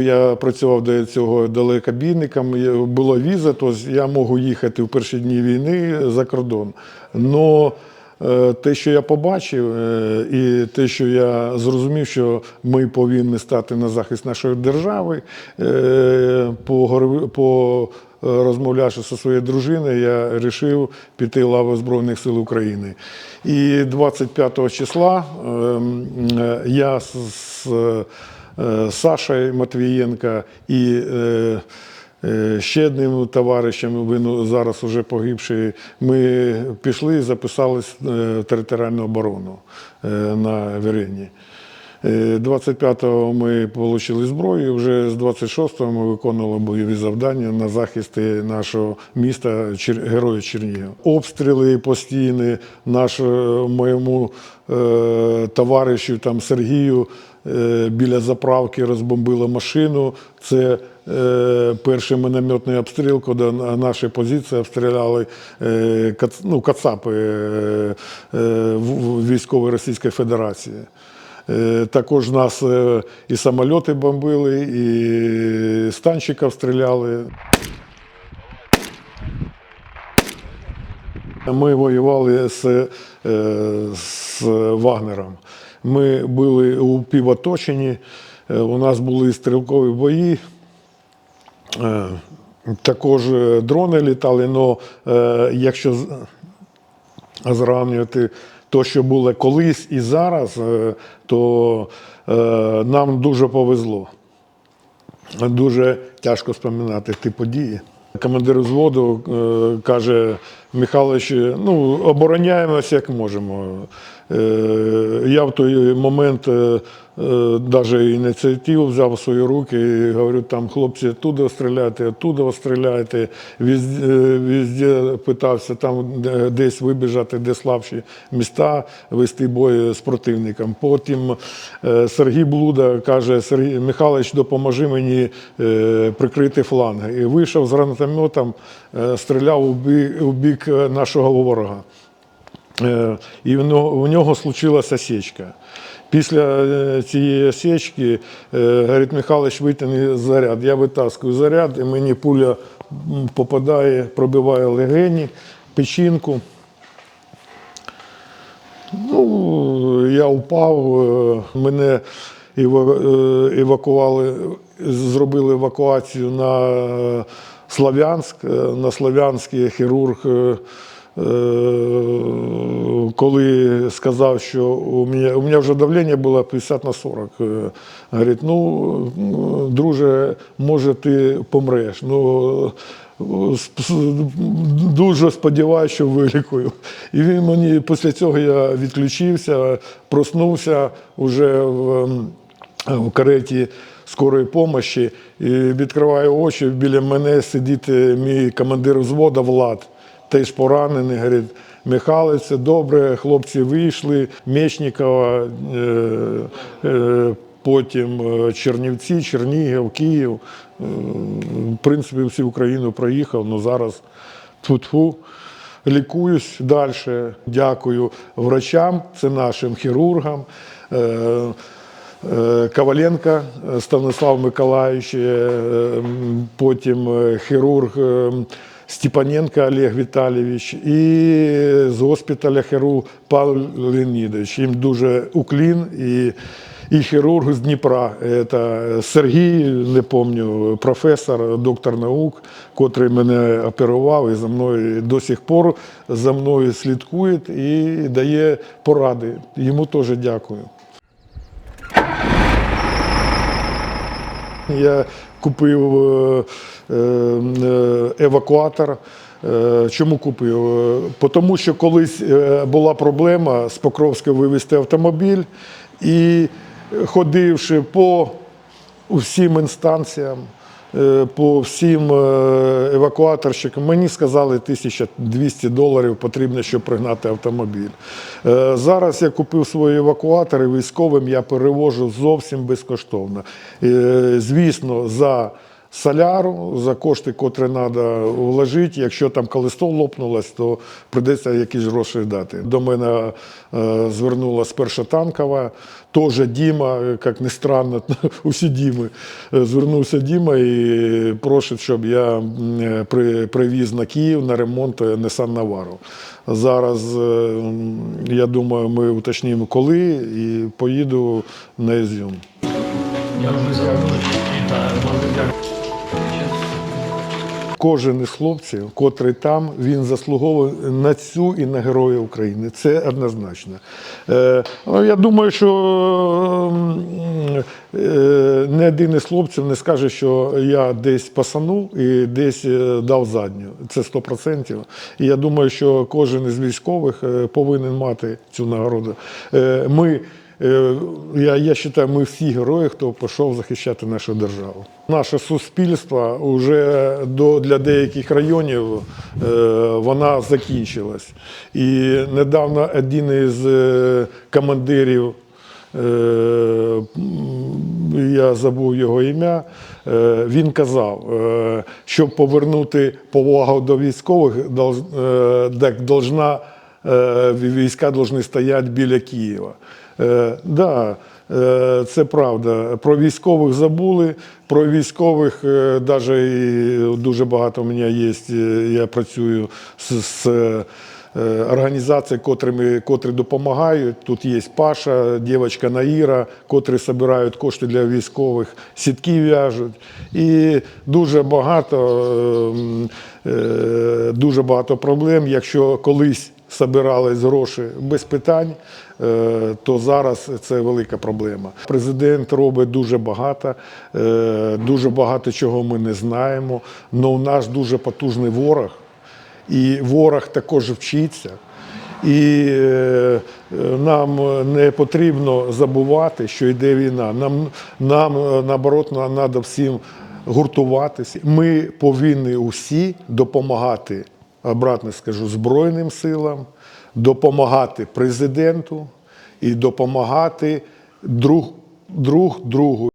Я працював до цього далекобійником, була віза, то я можу їхати в перші дні війни за кордон. Но е, те, що я побачив, е, і те, що я зрозумів, що ми повинні стати на захист нашої держави, е, по розмовлявши зі своєю дружиною, я вирішив піти в лави Збройних сил України. І 25 числа ем, я з, Сашою Матвієнка і е, е, ще одним товаришем, він зараз уже погибший, ми пішли і записались е, в територіальну оборону е, на Вірені. Е, 25-го ми отримали зброю, вже з 26-го ми виконували бойові завдання на захисті нашого міста Чер- Героя Чернігів. Обстріли постійні, наш, е, моєму е, товаришу там, Сергію е, біля заправки розбомбили машину. Це е, перший мінометний обстріл, коли на наші позиції обстріляли е, ну, кацапи е, е, військової Російської Федерації. Е, Також нас е, і самольоти бомбили, і з стріляли. Ми воювали з, е, з Вагнером. Ми були у півоточенні, е, у нас були стрілкові бої. Е, Також е, дрони літали, але якщо зрівнювати те, що було колись і зараз, то нам дуже повезло. Дуже тяжко споминати ті події. Командир взводу каже, Михайлович, ну, обороняємося як можемо. Е, я в той момент е, навіть ініціативу взяв в свої руки і говорю, там хлопці, туди стріляйте, туди стріляйте. Везде, е, питався там десь вибіжати, де слабші міста, вести бой з противником. Потім е, Сергій Блуда каже, Сергій Михайлович, допоможи мені е, прикрити фланги. І вийшов з гранатометом, е, стріляв у бік, е, нашого ворога. Е, І в нього, случилася січка. Після е, цієї січки е, говорить, Михайлович, витягни заряд. Я витаскую заряд, і мені пуля попадає, пробиває легені, печінку. Ну, я впав, мене евакували, зробили евакуацію на Слов'янськ. На Слов'янський хірург, коли сказав, що у мене, у мене вже давлення було 50 на 40. е, Говорить, ну, друже, може, ти помреш. Ну, Дуже сподіваюся, що вилікую. І він мені після цього я відключився, проснувся вже в, в кареті скорої допомоги і відкриваю очі. Біля мене сидить е, мій командир взводу Влад, теж поранений. Говорить, Михайло, це добре, хлопці вийшли, Мечникова, е, е, потім е, Чернівці, Чернігів, Київ. В принципі, всю Україну проїхав, але зараз тьфу-тьфу, лікуюсь далі. Дякую врачам, це нашим хірургам. Коваленко Станислав Миколаївич, потім хірург Степаненко Олег Віталійович і з госпіталя хірург Павло Леонідович. Їм дуже уклін і, і хірург з Дніпра. Це Сергій, не пам'ятаю, професор, доктор наук, котрий мене оперував і за мною до сих пор за мною слідкує і дає поради. Йому теж дякую. Я купив е, е, евакуатор. Е, Чому купив? Тому що колись була проблема з Покровська вивезти автомобіль і ходивши по всім інстанціям, по всім е, евакуаторщикам, мені сказали 1200 доларів потрібно, щоб пригнати автомобіль. Е, Зараз я купив свої евакуатори військовим, я перевожу зовсім безкоштовно. Е, Звісно, за соляру, за кошти, котрі треба вложити. Якщо там колесо лопнулось, то прийдеться якісь гроші дати. До мене е, звернулася перша танкова, теж Діма, як не странно, усі Діми. Е, Звернувся Діма і просить, щоб я е, при, привіз на Київ на ремонт е, Nissan Navaro. Зараз, е, я думаю, ми уточнимо коли і поїду на Ізюм. Я вже зроблю. Кожен із хлопців, котрий там, він заслуговує на цю і на Героя України. Це однозначно. Е, ну, я думаю, що е, не один із хлопців не скаже, що я десь пасанув і десь е, дав задню. Це 100%. І я думаю, що кожен із військових е, повинен мати цю нагороду. Е, Ми Я, я вважаю, ми всі герої, хто пішов захищати нашу державу. Наше суспільство вже до, для деяких районів е, вона закінчилась. І недавно один із е, командирів, е, я забув його ім'я, е, він казав, е, щоб повернути повагу до військових, е, так должна, е, війська повинні стояти біля Києва. Е, да, е, це правда. Про військових забули. Про військових навіть дуже багато у мене є. е, Я працюю з, з е, котрими, котрі допомагають. Тут є Паша, дівчинка Наїра, котрі збирають кошти для військових, сітки в'яжуть. І дуже багато, е, е, дуже багато проблем. Якщо колись Собирались гроші без питань, е, то зараз це велика проблема. Президент робить дуже багато, е, дуже багато чого ми не знаємо. але у нас дуже потужний ворог, і ворог також вчиться. І е, нам не потрібно забувати, що йде війна. Нам, нам наоборот, треба всім гуртуватися. Ми повинні усі допомагати, обратно скажу, Збройним силам, допомагати президенту і допомагати друг, друг другу.